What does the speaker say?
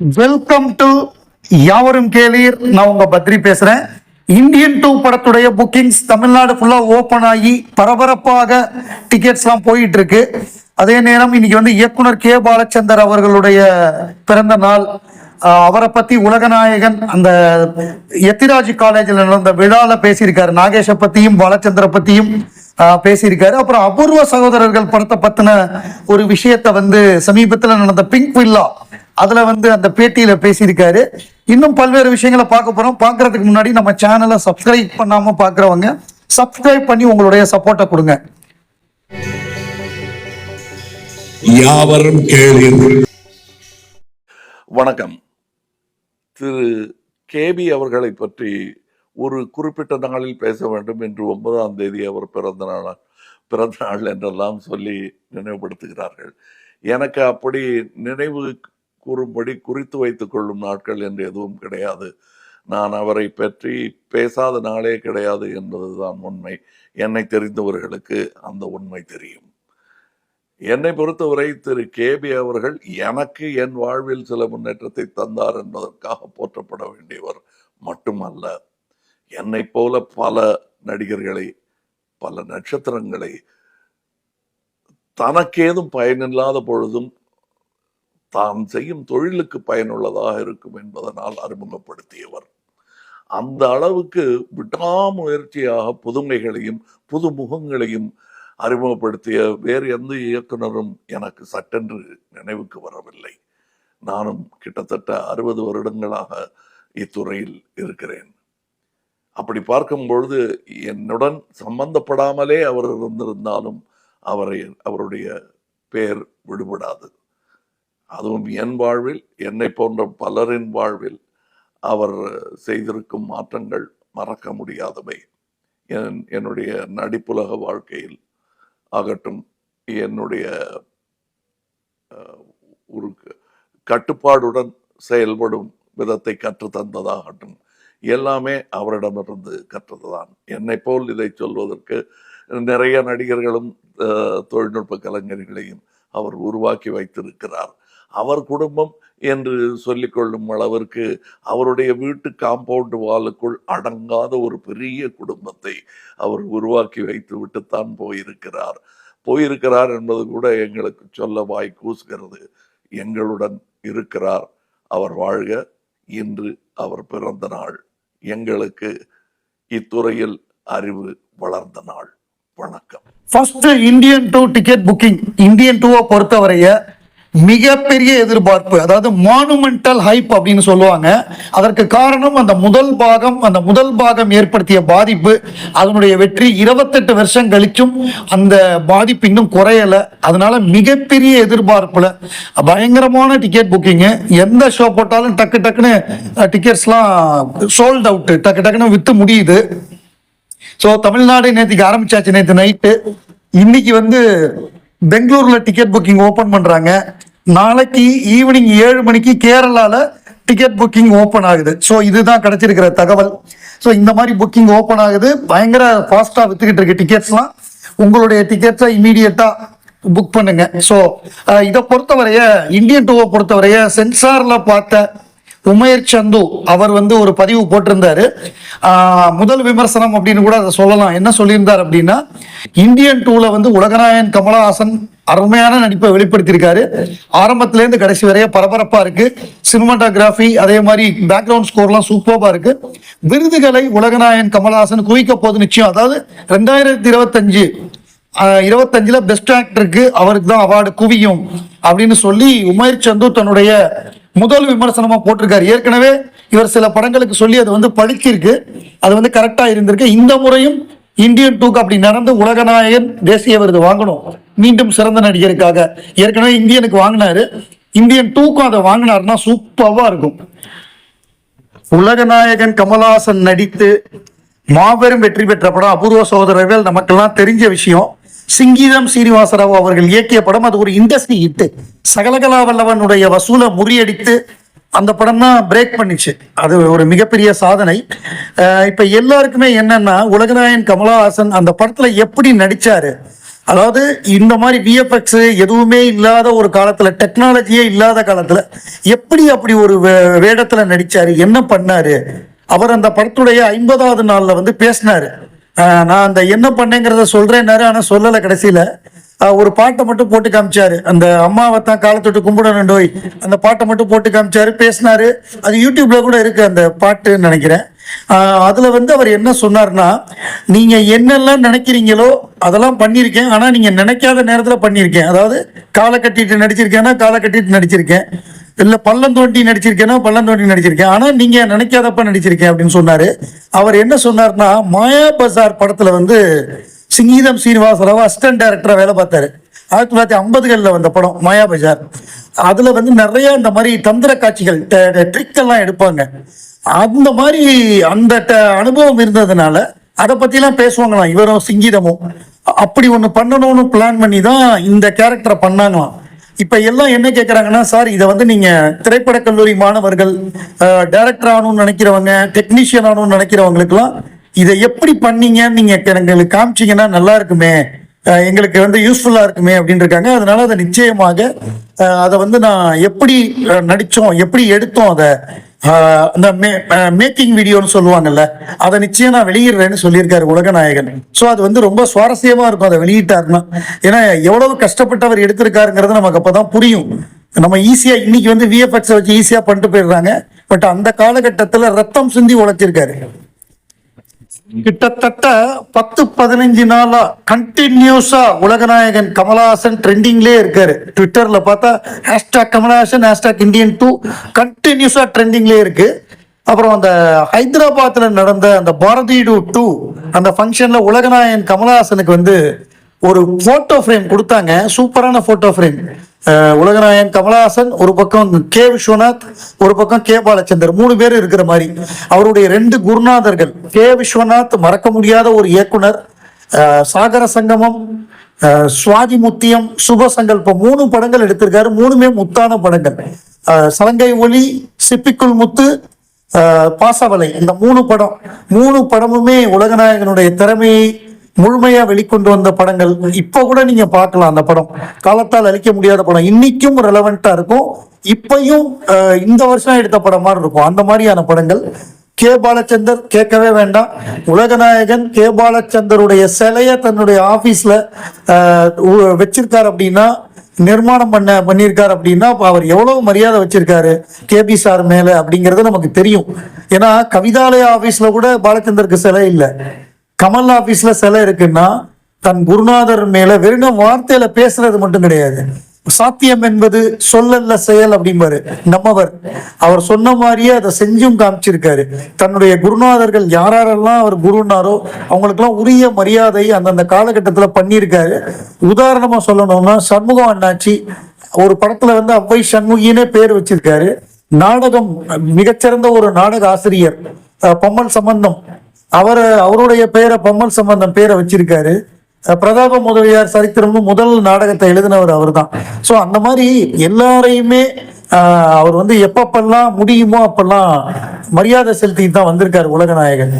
Welcome to யாவரும் கேளீர். நான் உங்க பத்ரி பேசுறேன். இந்தியன் டூ படத்துடைய புக்கிங்ஸ் தமிழ்நாடு ஃபுல்லா ஓபன் ஆகி பரபரப்பாக டிக்கெட்ஸ்லாம் போயிட்டு இருக்கு அதே நேரம் இன்னைக்கு வந்து இயக்குனர் கே பாலச்சந்தர் அவர்களுடைய பிறந்த நாள். அவரை பத்தி உலகநாயகன் அந்த எத்திராஜி காலேஜில் நடந்த விழால பேசியிருக்காரு. நாகேஷை பத்தியும் பாலச்சந்திர பத்தியும் பேசியிருக்காரு. அப்புறம் அபூர்வ சகோதரர்கள் படத்தை பத்தின ஒரு விஷயத்தை வந்து சமீபத்தில் நடந்த பிங்க் வில்லா அதுல வந்து அந்த பேட்டியில பேசியிருக்காரு. இன்னும் பல்வேறு விஷயங்களை பார்க்க போறோம். பார்க்கறதுக்கு முன்னாடி நம்ம சேனலை சப்ஸ்கிரைப் பண்ணாம பார்க்கறவங்க சப்ஸ்கிரைப் பண்ணி உங்களுடைய சப்போர்ட்டை கொடுங்க. யாவரும் கேளீர். வணக்கம். திரு கேபி அவர்களை பற்றி ஒரு குறிப்பிட்ட நாளில் பேச வேண்டும் என்று ஒன்பதாம் தேதி அவர் பிறந்த நாள் பிறந்த நாள் என்றெல்லாம் சொல்லி நினைவுபடுத்துகிறார்கள். எனக்கு அப்படி நினைவு கூறும்படி குறித்து வைத்துக் கொள்ளும் நாட்கள் என்று எதுவும் கிடையாது. நான் அவரை பற்றி பேசாத நாளே கிடையாது என்பதுதான் உண்மை. என்னை தெரிந்தவர்களுக்கு அந்த உண்மை தெரியும். என்னை பொறுத்தவரை திரு கேபி அவர்கள் எனக்கு என் வாழ்வில் சில முன்னேற்றத்தை தந்தார் என்பதற்காக போற்றப்பட வேண்டியவர் மட்டுமல்ல. என்னை போல பல நடிகர்களை பல நட்சத்திரங்களை தனக்கேதும் பயனில்லாத பொழுதும் தான் செய்யும் தொழிலுக்கு பயனுள்ளதாக இருக்கும் என்பதனால் அறிமுகப்படுத்தியவர். அந்த அளவுக்கு விடாமுயற்சியாக புதுமைகளையும் புது முகங்களையும் அறிமுகப்படுத்திய வேறு எந்த இயக்குனரும் எனக்கு சட்டென்று நினைவுக்கு வரவில்லை. நானும் கிட்டத்தட்ட அறுபது வருடங்களாக இத்துறையில் இருக்கிறேன். அப்படி பார்க்கும் பொழுது என்னுடன் சம்பந்தப்படாமலே அவர் இருந்திருந்தாலும் அவரை அவருடைய பெயர் விடுபடாது. அதுவும் என் வாழ்வில் என்னை போன்ற பலரின் வாழ்வில் அவர் செய்திருக்கும் மாற்றங்கள் மறக்க முடியாதவை. என் என்னுடைய நடிப்புலக வாழ்க்கையில் ஆகட்டும் என்னுடைய ஒரு கட்டுப்பாடுடன் செயல்படும் விதத்தை கற்றுத் தந்ததாகட்டும் எல்லாமே அவரிடமிருந்து கற்றதுதான். என்னை போல் இதை சொல்வதற்கு நிறைய நடிகர்களும் தொழில்நுட்ப கலைஞர்களையும் அவர் உருவாக்கி வைத்திருக்கிறார். அவர் குடும்பம் என்று சொல்லிக்கொள்ளும் அளவிற்கு அவருடைய வீட்டு காம்பவுண்ட் வாலுக்குள் அடங்காத ஒரு பெரிய குடும்பத்தை அவர் உருவாக்கி வைத்து விட்டுத்தான் போயிருக்கிறார். போயிருக்கிறார் என்பது கூட எங்களுக்கு சொல்ல வாய் கூசுகிறது. எங்களுடன் இருக்கிறார். அவர் வாழ்க. இன்று அவர் பிறந்த நாள். எங்களுக்கு இத்துறையில் அறிவு வளர்ந்த நாள். வணக்கம். First Indian two ticket booking Indian டூவை பொறுத்தவரைய மிகப்பெரிய எதிர்பார்ப்பு அதாவது மானுமெண்டல் ஹைப் அப்படின்னு சொல்லுவாங்க. அதற்கு காரணம் அந்த முதல் பாகம் அந்த முதல் பாகம் ஏற்படுத்திய பாதிப்பு அதனுடைய வெற்றி இருபத்தெட்டு வருஷம் கழிச்சும் அந்த பாதிப்பு இன்னும் குறையல. அதனால மிகப்பெரிய எதிர்பார்ப்புல பயங்கரமான டிக்கெட் புக்கிங்கு எந்த ஷோ போட்டாலும் டக்கு டக்குன்னு டிக்கெட்ஸ்லாம் சோல்ட் அவுட் டக்கு டக்குன்னு வித்து முடியுது. ஸோ தமிழ்நாடு நேற்றுக்கு ஆரம்பிச்சாச்சு நேற்று நைட்டு இன்னைக்கு வந்து பெங்களூர்ல டிக்கெட் புக்கிங் ஓபன் பண்றாங்க. நாளைக்கு ஈவினிங் ஏழு மணிக்கு கேரளால டிக்கெட் புக்கிங் ஓப்பன் ஆகுது. ஸோ இதுதான் கிடைச்சிருக்கிற தகவல். ஸோ இந்த மாதிரி புக்கிங் ஓப்பன் ஆகுது. பயங்கர ஃபாஸ்டா வித்துக்கிட்டு இருக்கு டிக்கெட்ஸ்லாம் உங்களுடைய டிக்கெட்ஸை இமீடியட்டா புக் பண்ணுங்க. ஸோ இதை பொறுத்தவரைய இந்தியன் டூவை பொறுத்தவரைய சென்சார்ல பார்த்த உமேர் சந்து அவர் வந்து ஒரு பதிவு போட்டிருந்தாரு. முதல் விமர்சனம் அப்படின்னு கூட அதை சொல்லலாம். என்ன சொல்லியிருந்தார் அப்படின்னா இந்தியன் டூல வந்து உலகநாயகன் கமலஹாசன் அருமையான நடிப்பை வெளிப்படுத்தியிருக்காரு. ஆரம்பத்துலேருந்து கடைசி வரைய பரபரப்பா இருக்கு. சினிமாட்டோகிராஃபி அதே மாதிரி பேக்ரவுண்ட் ஸ்கோர்லாம் சூப்பராக இருக்கு. விருதுகளை உலகநாயகன் கமலஹாசன் குவிக்க போது நிச்சயம். அதாவது ரெண்டாயிரத்தி இருபத்தஞ்சு இருபத்தஞ்சில் இருபத்தஞ்சுல பெஸ்ட் ஆக்டருக்கு அவருக்கு தான் அவார்டு குவியும் அப்படின்னு சொல்லி உமேர் சந்து தன்னுடைய முதல் விமர்சனமா போட்டிருக்காரு. ஏற்கனவே இவர் சில படங்களுக்கு சொல்லி அது வந்து பழிச்சிருக்கு. அது வந்து கரெக்டாக இருந்திருக்கு. இந்த முறையும் இந்தியன் டூக்கு அப்படி நடந்து உலகநாயகன் தேசிய விருது வாங்கணும். மீண்டும் சிறந்த நடிகருக்காக. ஏற்கனவே இந்தியனுக்கு வாங்கினாரு. இந்தியன் டூக்கும் அதை வாங்கினாருன்னா சூப்பர்வா இருக்கும். உலகநாயகன் கமலஹாசன் நடித்து மாபெரும் வெற்றி பெற்ற படம் அபூர்வ சோதரர்கள் நமக்கெல்லாம் தெரிஞ்ச விஷயம். சிங்கீதம் சீனிவாசராவ் அவர்கள் இயக்கிய படம். அது ஒரு இண்டஸ்ட்ரி ஹிட் சகலகலா வல்லவனுடைய வசூலை முறியடித்து அந்த படம் தான் பிரேக் பண்ணிச்சு. அது ஒரு மிகப்பெரிய சாதனை. இப்போ இப்ப எல்லாருக்குமே என்னன்னா உலகநாயன் கமலஹாசன் அந்த படத்துல எப்படி நடிச்சாரு? அதாவது இந்த மாதிரி விஎஃப்எக்ஸ் எதுவுமே இல்லாத ஒரு காலத்துல டெக்னாலஜியே இல்லாத காலத்துல எப்படி அப்படி ஒரு வே- வேடத்துல நடிச்சாரு? என்ன பண்ணாரு? அவர் அந்த படத்துடைய ஐம்பதாவது நாள்ல வந்து பேசினாரு. நான் அந்த என்ன பண்ணேங்கிறத சொல்கிறேன்னாரு ஆனா சொல்லலை கடைசியில. ஒரு பாட்டை மட்டும் போட்டு காமிச்சாரு. அந்த அம்மாவை தான் காலத்தொட்டு கும்பிடணும் நோய் அந்த பாட்டை மட்டும் போட்டு காமிச்சாரு பேசினாரு. அது யூடியூப்ல கூட இருக்கு அந்த பாட்டுன்னு நினைக்கிறேன். அதில் அதுல வந்து அவர் என்ன சொன்னார்னா நீங்க என்னெல்லாம் நினைக்கிறீங்களோ அதெல்லாம் பண்ணியிருக்கேன். ஆனா நீங்க நினைக்காத நேரத்துல பண்ணியிருக்கேன். அதாவது காலை கட்டிட்டு நடிச்சிருக்கேன்னா காலை கட்டிட்டு நடிச்சிருக்கேன். இல்லை பள்ளம் தோண்டி நடிச்சிருக்கேன்னா பள்ளம் தோண்டி நடிச்சிருக்கேன். ஆனா நீங்க நினைக்காதப்ப நடிச்சிருக்கேன். அப்படின்னு சொன்னாரு. அவர் என்ன சொன்னார்னா மாயா பசார் படத்துல வந்து சிங்கீதம் சீனிவாசராவ் அசிஸ்டன்ட் டைரக்டராக வேலை பார்த்தாரு. ஆயிரத்தி தொள்ளாயிரத்தி ஐம்பதுகளில் வந்த படம் மாயா பஜார். வந்து நிறைய இந்த மாதிரி தந்திர காட்சிகள் ட்ரிக் எல்லாம் எடுப்பாங்க. அந்த மாதிரி அந்த ட- அனுபவம் இருந்ததுனால அதை பற்றிலாம் பேசுவாங்களாம். இவரும் சிங்கீதமும். அப்படி ஒன்று பண்ணணும்னு பிளான் பண்ணி தான் இந்த கேரக்டரை பண்ணாங்களாம். இப்போ எல்லாம் என்ன கேட்குறாங்கன்னா சார் இதை வந்து நீங்கள் திரைப்பட கல்லூரி மாணவர்கள் டைரக்டர் ஆகணும்னு நினைக்கிறவங்க டெக்னீஷியன் ஆகணும்னு நினைக்கிறவங்களுக்குலாம் இதை எப்படி பண்ணீங்கன்னு நீங்க எங்களுக்கு காமிச்சீங்கன்னா நல்லா இருக்குமே. எங்களுக்கு வந்து யூஸ்ஃபுல்லா இருக்குமே அப்படின்னு இருக்காங்க அதனால அதை நிச்சயமாக அதை வந்து நான் எப்படி நடித்தோம் நடிச்சோம் எப்படி எடுத்தோம் அதை அந்த மேக்கிங் வீடியோன்னு சொல்லுவாங்கல்ல அதை நிச்சயம் நான் வெளியிடுறேன்னு சொல்லியிருக்காரு உலகநாயகன். ஸோ அது வந்து ரொம்ப சுவாரஸ்யமா இருக்கும் அதை வெளியிட்டாருன்னா. ஏன்னா எவ்வளவு கஷ்டப்பட்டு அவர் எடுத்திருக்காருங்கிறது நமக்கு அப்பதான் புரியும். நம்ம ஈஸியா இன்னைக்கு வந்து விஎஃப்எக்ஸை வச்சு ஈஸியா பண்ணிட்டு போயிடுறாங்க. பட் அந்த காலகட்டத்தில் ரத்தம் சிந்தி உழைச்சிருக்காரு. கிட்டத்தட்ட பத்து பதினஞ்சு நாளா கண்டினியூஸா உலகநாயகன் கமலஹாசன் ட்ரெண்டிங்லேயே இருக்காரு. ட்விட்டர்ல பார்த்தா hashtag Kamal Haasan hashtag Indian two கண்டினியூஸா ட்ரெண்டிங்லேயே இருக்கு. அப்புறம் அந்த ஹைதராபாத்ல நடந்த அந்த பாரதிடு டூ அந்த ஃபங்க்ஷன்ல உலகநாயகன் கமலஹாசனுக்கு வந்து ஒரு போட்டோ ஃப்ரேம் கொடுத்தாங்க. சூப்பரான போட்டோ ஃப்ரேம் உலகநாயகன் கமலஹாசன் ஒரு பக்கம் கே. விஸ்வநாத் ஒரு பக்கம் கே. பாலச்சந்தர். மூணு பேர் இருக்கிற மாதிரி. அவருடைய ரெண்டு குருநாதர்கள் கே. விஸ்வநாத் மறக்க முடியாத ஒரு இயக்குனர் சாகர சங்கமம் சுவாதி முத்தியம் சுப சங்கல்பம். மூணு படங்கள் எடுத்திருக்காரு. மூணுமே முத்தான படங்கள். சலங்கை ஒளி சிப்பிக்குள் முத்து பாசவலை. இந்த மூணு படம் மூணு படமுமே உலகநாயகனுடைய திறமையை முழுமையா வெளிக்கொண்டு வந்த படங்கள் இப்போ கூட நீங்க பார்க்கலாம் அந்த படம். காலத்தால் அழிக்க முடியாத படம். இன்னைக்கும் ரெலவெண்டா இருக்கும். இப்பையும் இந்த வருஷம் எடுத்த படம் மாதிரி இருக்கும். அந்த மாதிரியான படங்கள். கே பாலச்சந்தர் கேட்கவே வேண்டாம். உலகநாயகன் கே பாலச்சந்தருடைய சிலைய தன்னுடைய ஆபீஸ்ல வச்சிருக்கார் அப்படின்னா நிர்மாணம் பண்ண பண்ணியிருக்காரு அப்படின்னா அவர் எவ்வளவு மரியாதை வச்சிருக்காரு கேபி சார் மேல அப்படிங்கிறது நமக்கு தெரியும். ஏன்னா கவிதாலய ஆபீஸ்ல கூட பாலச்சந்தருக்கு சிலை இல்லை. கமல் ஆபீஸ்ல சிலை இருக்குன்னா தன் குருநாதர் மேல வெறும் வார்த்தையில பேசுறது மட்டும் கிடையாது. சாத்தியம் என்பது சொல்லல்ல செயல் அப்படிம்பாரு நம்மவர். அவர் சொன்ன மாதிரியே அதை செஞ்சும் காமிச்சிருக்காரு. தன்னுடைய குருநாதர்கள் யாரெல்லாம் அவர் குருனாரோ அவங்களுக்கெல்லாம் உரிய மரியாதை அந்தந்த காலகட்டத்தில் பண்ணியிருக்காரு. உதாரணமாக சொல்லணும்னா சண்முகம் அண்ணாச்சி ஒரு படத்துல வந்து அவ்வை சண்முகினே பேர் வச்சிருக்காரு. நாடகம் மிகச்சிறந்த ஒரு நாடக ஆசிரியர் பொம்மல் பொம்மன் சம்பந்தம். அவர் அவருடைய பெயரை பொம்மல் சம்பந்தம் பேரை வச்சிருக்காரு. பிரதாப முதலியார் சரித்திரமும் முதல் நாடகத்தை எழுதினவர் அவர்தான். சோ அந்த மாதிரி எல்லாரையுமே ஆஹ் அவர் வந்து எப்பப்பெல்லாம் முடியுமோ அப்பெல்லாம் மரியாதை செலுத்திட்டு தான் வந்திருக்காரு உலகநாயகன்.